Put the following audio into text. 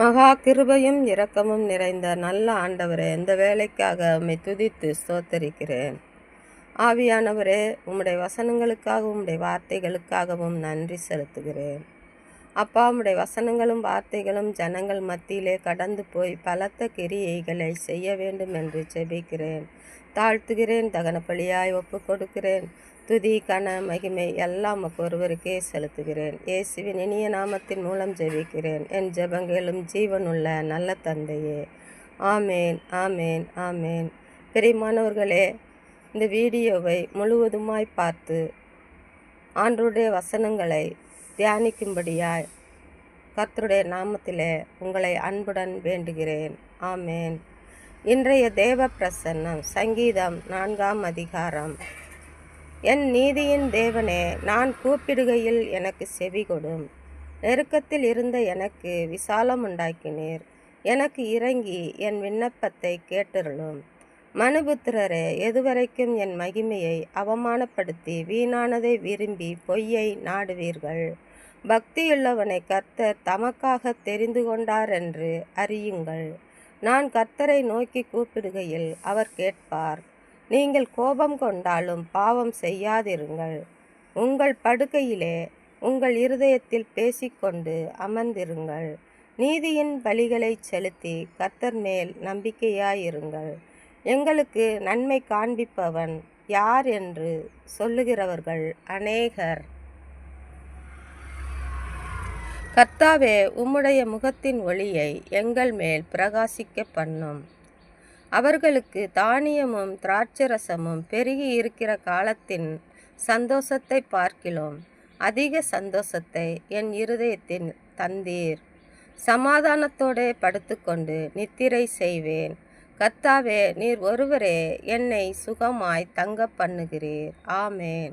மகா கிருபையும் இரக்கமும் நிறைந்த நல்ல ஆண்டவரே இந்த வேலைக்காக உம்மை துதித்து ஸ்தோத்தரிக்கிறேன். ஆவியானவரே உம்முடைய வசனங்களுக்காகவும் உம்முடைய வார்த்தைகளுக்காகவும் நன்றி செலுத்துகிறேன். அப்பா வசனங்களும் வார்த்தைகளும் ஜனங்கள் மத்தியிலே கடந்து போய் பலத்த கிரியைகளை செய்ய வேண்டும் என்று செபிக்கிறேன் தாழ்த்துகிறேன் தகனப்பலியாய் ஒப்பு கொடுக்கிறேன் துதி கன மகிமை எல்லாம் ஒருவருக்கே செலுத்துகிறேன். இயேசுவின் இனிய நாமத்தின் மூலம் ஜெபிக்கிறேன். என் ஜெபங்களும் ஜீவனுள்ள நல்ல தந்தையே. ஆமேன் ஆமேன் ஆமேன். பெரியமானவர்களே இந்த வீடியோவை முழுவதுமாய் பார்த்து ஆண்டருடைய வசனங்களை தியானிக்கும்படியாய் கர்த்தருடைய நாமத்திலே உங்களை அன்புடன் வேண்டுகிறேன். ஆமேன். இன்றைய தேவ பிரசன்னம் சங்கீதம் நான்காம் அதிகாரம். என் நீதியின் தேவனே நான் கூப்பிடுகையில் எனக்கு செவி கொடும் நெருக்கத்தில் இருந்த எனக்கு விசாலம் உண்டாக்கினீர் எனக்கு இறங்கி என் விண்ணப்பத்தை கேட்டருளும். மனுபுத்திரரே எதுவரைக்கும் என் மகிமையை அவமானப்படுத்தி வீணானதை விரும்பி பொய்யை நாடுவீர்கள். பக்தியுள்ளவனை கர்த்தர் தமக்காக தெரிந்து கொண்டார் என்று அறியுங்கள். நான் கர்த்தரை நோக்கி கூப்பிடுகையில் அவர் கேட்பார். நீங்கள் கோபம் கொண்டாலும் பாவம் செய்யாதிருங்கள். உங்கள் படுக்கையிலே உங்கள் இருதயத்தில் பேசிக்கொண்டு அமர்ந்திருங்கள். நீதியின் பலிகளை செலுத்தி கர்த்தர் மேல் நம்பிக்கையாயிருங்கள். எங்களுக்கு நன்மை காண்பிப்பவன் யார் என்று சொல்லுகிறவர்கள் அநேகர். கர்த்தாவே உம்முடைய முகத்தின் ஒளியை எங்கள் மேல் பிரகாசிக்க பண்ணும். அவர்களுக்கு தானியமும் திராட்சரசமும் பெருகி இருக்கிற காலத்தின் சந்தோஷத்தை பார்க்கிலும் அதிக சந்தோஷத்தை என் இருதயத்தின் தந்தீர். சமாதானத்தோடே படுத்துக்கொண்டு நித்திரை செய்வேன். கத்தாவே நீர் ஒருவரே என்னை சுகமாய் தங்க பண்ணுகிறீர். ஆமேன்.